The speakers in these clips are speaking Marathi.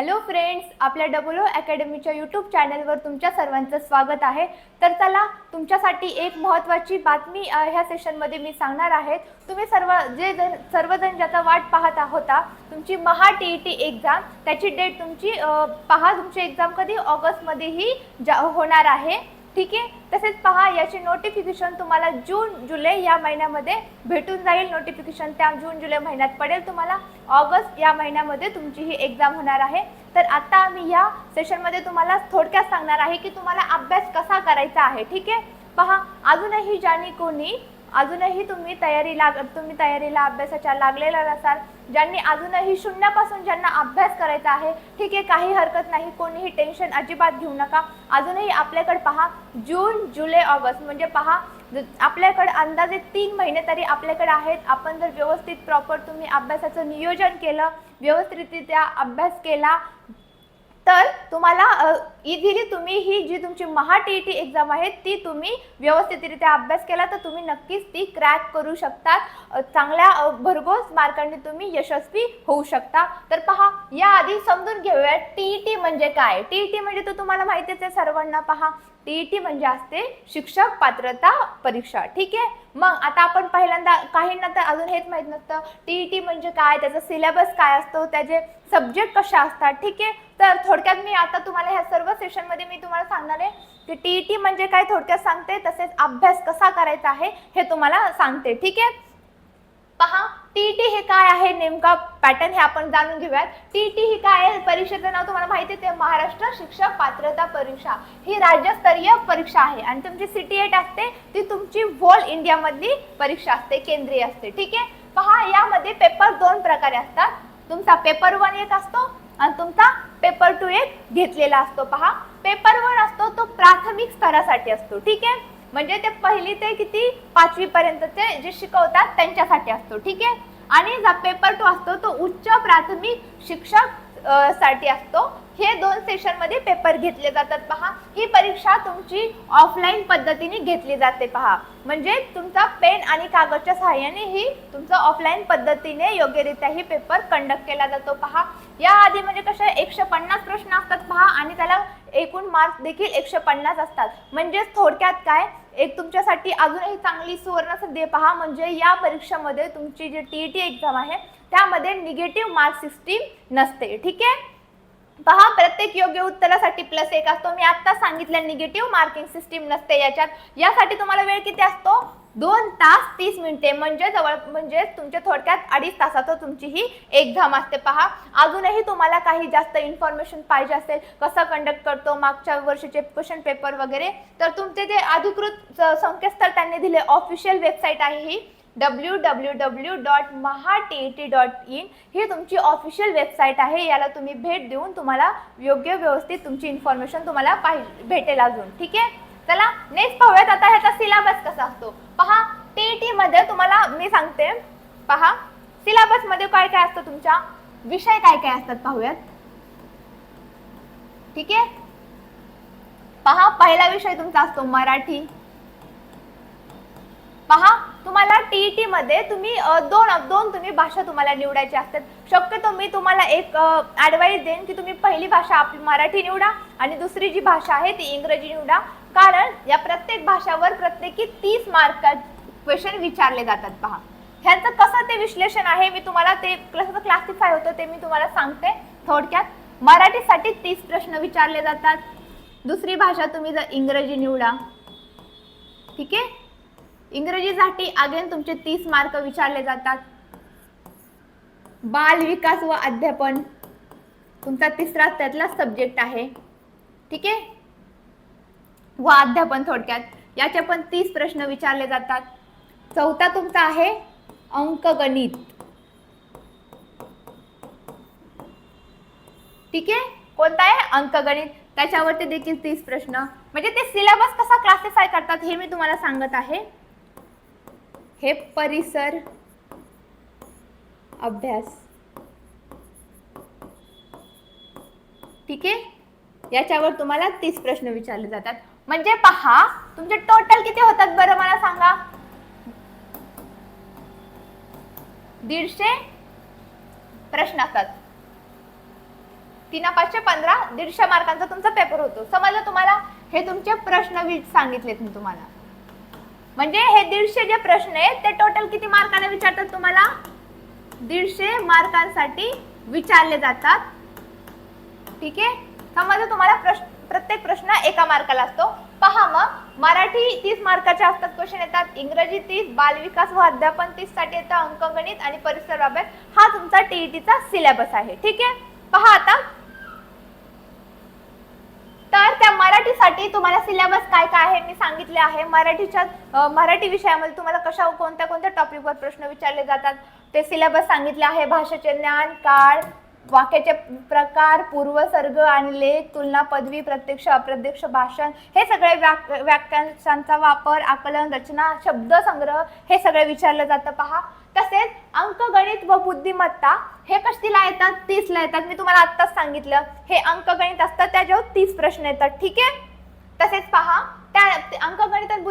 हॅलो फ्रेंड्स आपल्या डबल ओ अकॅडमीच्या यूट्यूब चॅनलवर तुमच्या सर्वांचं स्वागत आहे. तर चला तुमच्यासाठी एक महत्त्वाची बातमी ह्या सेशनमध्ये मी सांगणार आहे. तुम्ही सर्व जे जण सर्वजण ज्याचा वाट पाहत होता तुमची Maha T E T exam त्याची डेट तुमची पहा तुमची एक्झाम कधी? ऑगस्टमध्येही जा होणार आहे. ठीक आहे? तसेच पहा याची नोटिफिकेशन तुम्हाला जून जुलै या महिन्यामध्ये भेटून जाईल. नोटिफिकेशन त्या जून जुलै महिन्यात पडेल तुम्हाला. ऑगस्ट या महिन्यामध्ये तुमची ही एक्झाम होणार आहे. तर आता आम्ही या सेशनमध्ये तुम्हाला थोडक्यात सांगणार आहे की तुम्हाला अभ्यास कसा करायचा आहे. ठीक आहे? पहा अजूनही ज्यांनी कोणी अजूनही तुम्ही तयारीला तुम्ही तयारीला अभ्यासाच्या लागलेला नसाल ज्यांनी अजूनही शून्यापासून ज्यांना अभ्यास करायचा आहे ठीक आहे काही हरकत नाही कोणीही टेन्शन अजिबात घेऊ नका. अजूनही आपल्याकडे पहा जून जुलै ऑगस्ट म्हणजे पहा ज- आपल्याकडे अंदाजे तीन महिने तरी आपल्याकडे आहेत. आपण जर व्यवस्थित प्रॉपर तुम्ही अभ्यासाचं नियोजन केलं व्यवस्थितरित्या अभ्यास केला तर तुम्हाला इझिली तुम्ही ही जी तुमची Maha T E T exam आहे ती तुम्ही व्यवस्थितरित्या अभ्यास केला तर तुम्ही नक्कीच ती क्रॅक करू शकतात. चांगल्या भरघोस मार्कांनी तुम्ही यशस्वी होऊ शकता. तर पहा याआधी समजून घेऊया टी ई टी म्हणजे काय? टी ई टी म्हणजे तर तुम्हाला माहितीच आहे सर्वांना पहा. टी ई टी म्हणजे असते शिक्षक पात्रता परीक्षा ठीक आहे? मग आता आपण पहिल्यांदा काहींना तर अजून हेच माहीत नसतं. टी ई टी म्हणजे काय? त्याचा सिलेबस काय असतो? त्याचे सब्जेक्ट कसे असतात? ठीक आहे? तर थोडक्यात मी आता तुम्हाला ह्या सर्व सेशनमध्ये मी तुम्हाला सांगणार आहे की टी ई टी म्हणजे काय थोडक्यात सांगते तसेच अभ्यास कसा करायचा आहे हे तुम्हाला सांगते ठीक आहे? पहा टी टी हे काय आहे? नेमका पॅटर्न हे आपण जाणून घेऊयात. टी ही काय आहे? परीक्षेचं नाव तुम्हाला माहिती आहे ते महाराष्ट्र शिक्षक पात्रता परीक्षा. ही राज्यस्तरीय परीक्षा आहे आणि तुमची सिटी एट असते ती तुमची व्होल इंडियामधली परीक्षा असते केंद्रीय असते ठीक आहे? पहा यामध्ये पेपर दोन प्रकारे असतात. तुमचा पेपर वन एक असतो आणि तुमचा पेपर टू एक घेतलेला असतो. पहा पेपर वन असतो तो प्राथमिक स्तरासाठी असतो. ठीक आहे? म्हणजे ते पहिली ते किती? पाचवी पर्यंतचे जे शिकवतात त्यांच्यासाठी असतो. ठीक आहे? आणि जो पेपर टू असतो तो उच्च प्राथमिक शिक्षकसाठी असतो. हे दोन सेशनमध्ये पेपर घेतले जातात पहा. ही परीक्षा तुमची ऑफलाईन पद्धतीने घेतली जाते पहा. म्हणजे तुमचा पेन आणि कागदच्या सहाय्याने ही तुमचा ऑफलाईन पद्धतीने योग्यरित्या ही पेपर कंडक्ट केला जातो पहा. या आधी म्हणजे कसे एकशे पन्नास प्रश्न असतात पहा आणि त्याला एकूण मार्क्स देखील एकशे पन्नास असतात. म्हणजेच थोडक्यात काय? एक तुमच्यासाठी अजूनही चांगली सुवर्ण संधी पहा. म्हणजे या परीक्षेमध्ये तुमची जी टी ई टी एक्झाम आहे त्यामध्ये निगेटिव्ह मार्क सिस्टीम नसते. ठीक आहे? पहा प्रत्येक योग्य उत्तरासाठी प्लस एक असतो. मी आता सांगितलं निगेटिव्ह मार्किंग सिस्टीम नसते याच्यात. यासाठी तुम्हाला वेळ किती असतो? दोन तास तीस मिनिटे. म्हणजे जवळ म्हणजे तुमच्या थोडक्यात अडीच तासाचं तुमची ही एक्झाम असते. पहा अजूनही तुम्हाला काही जास्त इन्फॉर्मेशन पाहिजे असेल कसं कंडक्ट करतो मागच्या वर्षीचे क्वेश्चन पेपर वगैरे तर तुमचे जे अधिकृत संकेतस्थळ त्यांनी दिले ऑफिशियल वेबसाईट आहे ही. W W W dot Maha T T dot in ही तुमची ऑफिशियल वेबसाईट आहे. याला तुम्ही भेट देऊन तुम्हाला योग्य व्यवस्थित तुमची इन्फॉर्मेशन तुम्हाला पाहिजे भेटेल अजून. ठीक आहे? चला नेक्स्ट पाहूयात. आता ह्याचा सिलेबस कसा असतो? पहा टी मध्ये तुम्हाला मी सांगते. पहा सिलेबसमध्ये काय काय असतं तुमच्या? विषय काय काय असतात पाहूयात. ठीक आहे? पहा पहिला विषय तुमचा असतो मराठी. पहा तुम्हाला टीईटी मध्ये तुम्ही दोन दोन तुम्ही भाषा तुम्हाला निवडायची असतात. शक्यतो मी तुम्हाला एक ऍडवाइस देईन की तुम्ही पहिली भाषा आपली मराठी निवडा आणि दुसरी जी भाषा आहे ती इंग्रजी निवडा. कारण या प्रत्येक भाषावर प्रत्येकी तीस मार्क क्वेश्चन विचारले जातात पहा. ह्याचं कसं ते विश्लेषण आहे मी तुम्हाला ते कसं क्लासिफाय होतं ते मी तुम्हाला सांगते थोडक्यात. मराठीसाठी तीस प्रश्न विचारले जातात. दुसरी भाषा तुम्ही जर इंग्रजी निवडा. ठीक आहे? इंग्रजीसाठी अगेन तुमचे तीस मार्क विचारले जातात. बाल विकास व अध्यापन तुमचा तिसरा त्यातला सब्जेक्ट आहे. ठीक आहे? व अध्यापन थोडक्यात. याचे पण तीस प्रश्न विचारले जातात. चौथा तुमचा आहे अंकगणित ठीक आहे? कोणता आहे? अंकगणित त्याच्यावरती देखील तीस प्रश्न. म्हणजे ते सिलेबस कसा क्लासिफाय करतात हे मी तुम्हाला सांगत आहे. हे परिसर अभ्यास. ठीक आहे? याच्यावर तुम्हाला तीस प्रश्न विचारले जातात. म्हणजे पहा तुमचे टोटल किती होतात बरं मला सांगा? दीडशे प्रश्न असतात. तीन पाचशे पंधरा दीडशे मार्कांचा तुमचा पेपर होतो. समजलं तुम्हाला? हे तुमचे प्रश्न सांगितलेत मी तुम्हाला. म्हणजे हे दीडशे जे प्रश्न आहेत ते टोटल किती मार्काने विचारतात तुम्हाला? दीडशे मार्कांसाठी विचारले जातात. ठीक आहे? समजा तुम्हाला प्रश्न प्रत्येक प्रश्न एका मार्काला असतो. पहा मग मराठी तीस मार्काचे असतात क्वेश्चन येतात इंग्रजी तीस बालविकास व अध्यापन तीससाठी येतात अंकगणित आणि परिसर बाबत हा तुमचा टीईटीचा सिलेबस आहे. ठीक आहे? पहा आता त्या मराठीसाठी तुम्हाला सिलेबस काय काय आहे मी सांगितले आहे. मराठीच्या मराठी विषयामध्ये तुम्हाला कशा कोणत्या कोणत्या टॉपिकवर प्रश्न विचारले जातात ते सिलेबस सांगितले आहे. भाषेचे ज्ञान काळ वाक्याचे प्रकार पूर्वसर्ग आणि लेख तुलना पदवी प्रत्यक्ष अप्रत्यक्ष भाषण हे सगळे व्याक वाक्यांशांचा वापर आकलन रचना शब्दसंग्रह हे सगळे विचारलं जातं. पहा. तसेच अंकगणित व बुद्धिमत्ता हे कशीला येतात? तीसला येतात. मी तुम्हाला आत्ताच सांगितलं. हे अंकगणित असतात त्याच्यावर तीस प्रश्न येतात. ठीक आहे? तसेच पहा. त्या अंकगणित आणि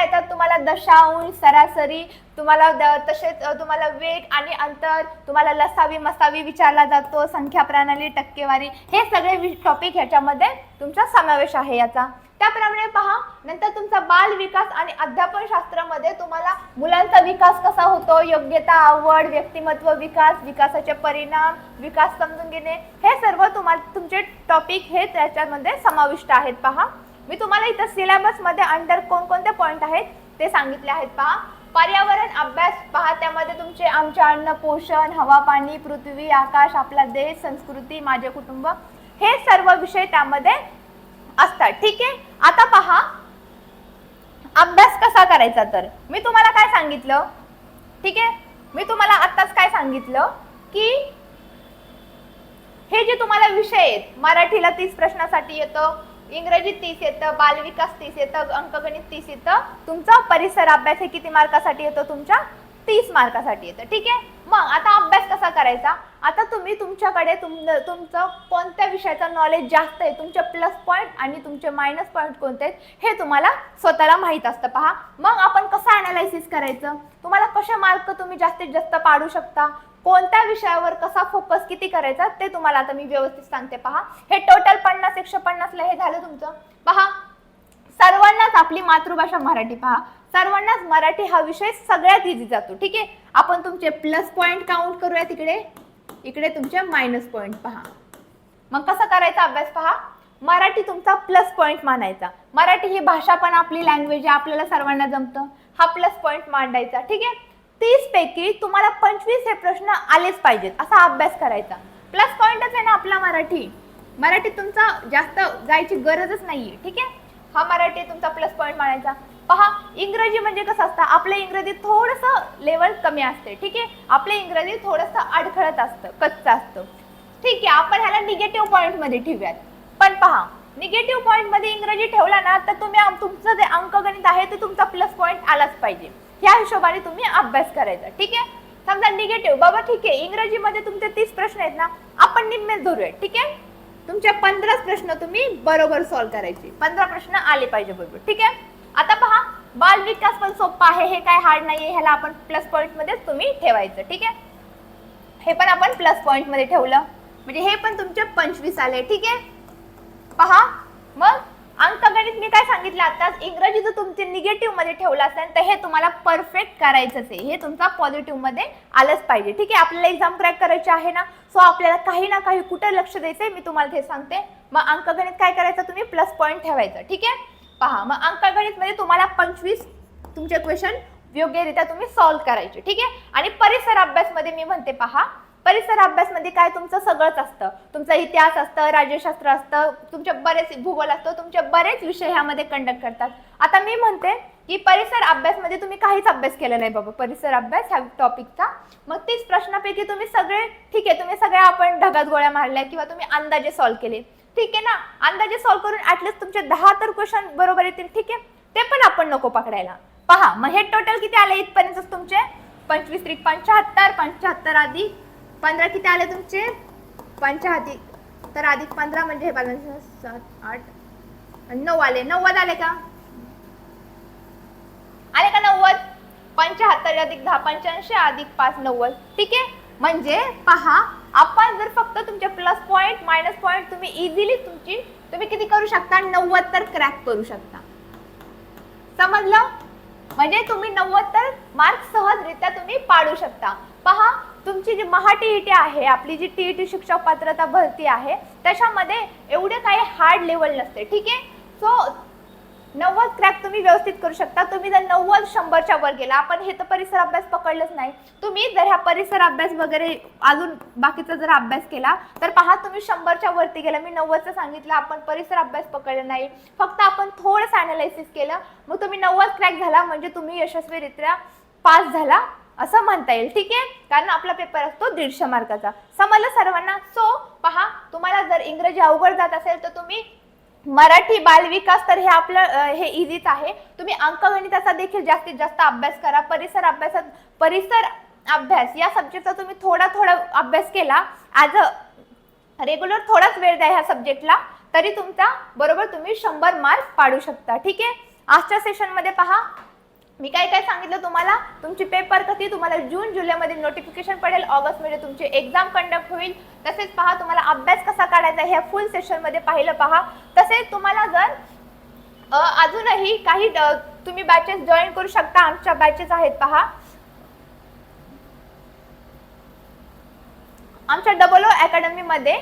येतात तुम्हाला दशांश सरासरी तुम्हाला तसेच तुम्हाला वेग आणि अंतर तुम्हाला लसावी मसावी विचारला जातो संख्या प्रणाली टक्केवारी हे सगळे टॉपिक ह्याच्यामध्ये तुमचा समावेश आहे याचा. त्याप्रमाणे पहा नंतर तुमचा बाल विकास आणि अध्यापन शास्त्रामध्ये तुम्हाला मुलांचा विकास कसा होतो योग्यता आवड व्यक्तिमत्व विकास विकासाचे परिणाम विकास समजून घेणे हे सर्व तुम्हाला तुमचे टॉपिक हे त्याच्यामध्ये समाविष्ट आहेत पहा. मी तुम्हाला इथं सिलेबसमध्ये अंडर कोणकोणते पॉईंट आहेत ते सांगितले आहेत पहा. पर्यावरण अभ्यास पहा त्यामध्ये तुमचे आमचे अन्न पोषण हवा पाणी पृथ्वी आकाश आपला देश संस्कृती माझे कुटुंब हे सर्व विषय त्यामध्ये असतात. ठीक आहे? आता पहा. अभ्यास कसा करायचा तर? मी तुम्हाला काय सांगितलं? ठीक आहे? मी तुम्हाला आत्ताच काय सांगितलं? की हे जे तुम्हाला विषय आहेत मराठीला तीस प्रश्नासाठी येतं इंग्रजी तीस येतं बालविकास तीस येतं अंकगणित तीस येतं. तुमचा परिसर अभ्यास हे किती मार्कासाठी येतो? तुमच्या तीस मार्कासाठी येतं. ठीक आहे? मग आता अभ्यास कसा करायचा? आता तुम्ही तुमच्याकडे तुम तुमचं कोणत्या विषयाचं नॉलेज जास्त आहे? तुमचे प्लस पॉईंट आणि तुमचे मायनस पॉईंट कोणते आहेत? हे तुम्हाला स्वतःला माहीत असतं. पहा. मग आपण कसं अनालायसिस करायचं? तुम्हाला कसे मार्क तुम्ही जास्तीत जास्त पाडू शकता? कोणत्या विषयावर कसा फोकस किती करायचा ते तुम्हाला आता मी व्यवस्थित सांगते. पहा हे टोटल पन्नास एकशे पन्नासला हे झालं तुमचं. पहा सर्वांनाच आपली मातृभाषा मराठी पहा. सर्वांनाच मराठी हा विषय सगळ्यात इझी जातो. ठीक आहे? आपण तुमचे प्लस पॉईंट काउंट करूया तिकडे. इकडे तुमचे मायनस पॉईंट पहा. मग कसं करायचा अभ्यास पहा? मराठी तुमचा प्लस पॉईंट मानायचा. मराठी ही भाषा पण आपली लँग्वेज आहे आपल्याला सर्वांना जमतं. हा प्लस पॉईंट मांडायचा. ठीक आहे? तीस पैकी तुम्हाला पंचवीस हे प्रश्न आलेच पाहिजेत असा अभ्यास करायचा. प्लस पॉईंटच आहे ना आपला मराठी. मराठी तुमचा जास्त जायची गरजच नाहीये ठीक आहे? हा मराठी तुमचा प्लस पॉईंट मानायचा. पहा इंग्रजी म्हणजे कसं असतं? आपल्या इंग्रजी थोडंसं लेवल कमी असते ठीक आहे? आपले इंग्रजी थोडंसं अडखळत असतं कच्चं असतं. ठीक आहे आपण ह्याला निगेटिव्ह पॉईंटमध्ये ठेवूयात. पण पहा निगेटिव्ह पॉईंटमध्ये इंग्रजी ठेवला ना तर तुम्ही तुमचं जे अंकगणित आहे ते तुमचा प्लस पॉईंट आलाच पाहिजे. ह्या हिशोबाने तुम्ही अभ्यास करायचा ठीक आहे? समजा निगेटिव्ह बाबा ठीक आहे इंग्रजीमध्ये तुमचे तीस प्रश्न आहेत ना आपण निम्मेच धरूया ठीक आहे? तुमचे पंधराच प्रश्न तुम्ही बरोबर सॉल्व्ह करायचे. पंधरा प्रश्न आले पाहिजे बरोबर ठीक आहे? आता पहा बाल विकास पण सोपा आहे हे काय हार्ड नाहीये ह्याला आपण प्लस पॉईंट मध्येच तुम्ही ठेवायचं ठीक आहे? हे पण आपण प्लस पॉईंटमध्ये ठेवलं. म्हणजे हे पण तुमचे पंचवीस आले ठीक आहे? पहा मग अंकगणित मी काय सांगितलं? आताच इंग्रजी जर तुमचे निगेटिव्हमध्ये ठेवलं असेल तर हे तुम्हाला परफेक्ट करायचंच आहे. हे तुमचा पॉझिटिव्हमध्ये आलंच पाहिजे. ठीक आहे? आपल्याला एक्झाम क्रॅक करायची आहे ना? सो आपल्याला काही ना काही कुठे लक्ष द्यायचंय मी तुम्हाला ते सांगते. मग अंकगणित काय करायचं तुम्ही? प्लस पॉईंट ठेवायचं. ठीक आहे? पहा मग अंकगणित मध्ये तुम्हाला पंचवीस तुमचे क्वेश्चन योग्यरित्या तुम्ही सॉल्व्ह करायचे. ठीक आहे? आणि परिसर अभ्यास मध्ये मी म्हणते पहा परिसर अभ्यास मध्ये काय तुमचं सगळंच असतं. तुमचा इतिहास असतं राज्यशास्त्र असतं तुमचे बरेच भूगोल असतो तुमचे बरेच विषय ह्यामध्ये कंडक्ट करतात. आता मी म्हणते की परिसर अभ्यास मध्ये तुम्ही काहीच अभ्यास केला नाही बाबा. परिसर अभ्यास ह्या टॉपिकचा मग तीच प्रश्नापैकी तुम्ही सगळे ठीक आहे तुम्ही सगळ्या आपण ढगात गोळ्या मारल्या किंवा तुम्ही अंदाजे सॉल्व्ह केले. ठीक आहे ना? अंदाजे सॉल्व्ह करून ऍटलिस्ट तुमचे दहा तर क्वेश्चन बरोबर येतील ठीक आहे? ते पण आपण नको पकडायला. पहा मग हे टोटल किती आले इथपर्यंत तुमचे? पंचवीस त्रिक पंच्याहत्तर पंच्याहत्तर आधी पंधरा किती आले तुमचे? पंचाहती तर अधिक पंधरा म्हणजे हे बॅलन्स सात आठ नऊ आले. नव्वद आले का? आले का नव्वद? पंच्याहत्तर अधिक दहा पंच्याऐंशी अधिक पाच नव्वद. ठीक आहे? म्हणजे पहा आपण जर फक्त तुमचे प्लस पॉईंट मायनस पॉईंट तुम्ही इझिली तुमची तुम्ही किती करू शकता? नव्वद तर क्रॅक करू शकता. समजलं? म्हणजे तुम्ही नव्वद तर मार्क सहजरित्या तुम्ही पाडू शकता. पहा तुमची जी महा टीईटी आहे आपली जी टीईटी शिक्षक पात्रता भरती आहे त्याच्यामध्ये एवढे काही हार्ड लेवल नसते ठीक आहे? सो नव्वद क्रॅक तुम्ही व्यवस्थित करू शकता. तुम्ही जर नव्वद शंभरच्या वर गेला आपण हे तर परिसर अभ्यास पकडलंच नाही. तुम्ही जर ह्या परिसर अभ्यास वगैरे अजून बाकीचा जर अभ्यास केला तर पहा तुम्ही शंभरच्या वरती गेला. मी नव्वदचं सांगितलं आपण परिसर अभ्यास पकडला नाही. फक्त आपण थोडंसं अनालायसिस केलं. मग तुम्ही नव्वद क्रॅक झाला म्हणजे तुम्ही यशस्वीरित्या पास झाला. असं म्हणता येईल ठीक आहे? कारण आपला पेपर असतो दीडशे मार्काचा समजलं सर्वांना? सो पहा तुम्हाला जर इंग्रजी अवघड जात असेल तर तुम्ही मराठी बालविकास तर हे आपलं हे इझीच आहे. तुम्ही अंकगणिताचा देखील जास्तीत जास्त अभ्यास करा. परिसर अभ्यासात परिसर अभ्यास या सब्जेक्टचा तुम्ही थोडा थोडा अभ्यास केला. ॲज अ रेग्युलर थोडाच वेळ द्या ह्या सब्जेक्टला तरी तुमचा बरोबर तुम्ही शंभर मार्क पाडू शकता ठीक आहे? आजच्या सेशनमध्ये पहा मी काय काय सांगितलं तुम्हाला? तुमची पेपर कधी तुम्हाला जून जुलैमध्ये नोटिफिकेशन पडेल ऑगस्टमध्ये तुमची एक्झाम कंडक्ट होईल. तसेच पहा तुम्हाला अभ्यास कसा काढायचा ह्या फुल सेशनमध्ये पाहिलं पहा. तसेच तुम्हाला जर अजूनही काही तुम्ही बॅचेस जॉईन करू शकता. आमच्या बॅचेस आहेत पहा. आमच्या डबल ओ अकॅडमीमध्ये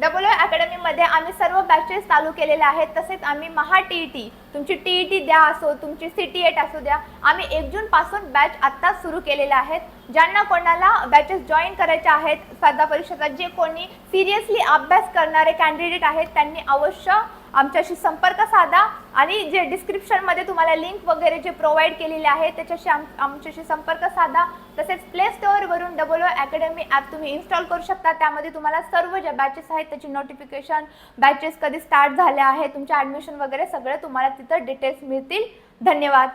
डबल ओ अकॅडमीमध्ये आम्ही सर्व बॅचेस चालू केलेले आहेत. तसेच आम्ही महा टी ई टी तुमची टी ई टी द्या असो तुमची सी टी एट असू द्या. आम्ही एक जूनपासून बॅच आत्ताच सुरू केलेल्या आहेत. ज्यांना कोणाला बॅचेस जॉईन करायच्या आहेत स्पर्धा परीक्षेचा जे कोणी सिरियसली अभ्यास करणारे कॅन्डिडेट आहेत त्यांनी अवश्य आमच्याशी संपर्क साधा आणि जे डिस्क्रिप्शनमध्ये तुम्हाला लिंक वगैरे जे प्रोव्हाइड केलेले आहे त्याच्याशी आम आमच्याशी संपर्क साधा. तसेच प्ले स्टोअरवरून डबल ओ अकॅडमी ॲप तुम्ही इन्स्टॉल करू शकता. त्यामध्ये तुम्हाला सर्व ज्या बॅचेस आहेत त्याची नोटिफिकेशन बॅचेस कधी स्टार्ट झाल्या आहेत तुमच्या ॲडमिशन वगैरे सगळं तुम्हाला तिथं डिटेल्स मिळतील. धन्यवाद.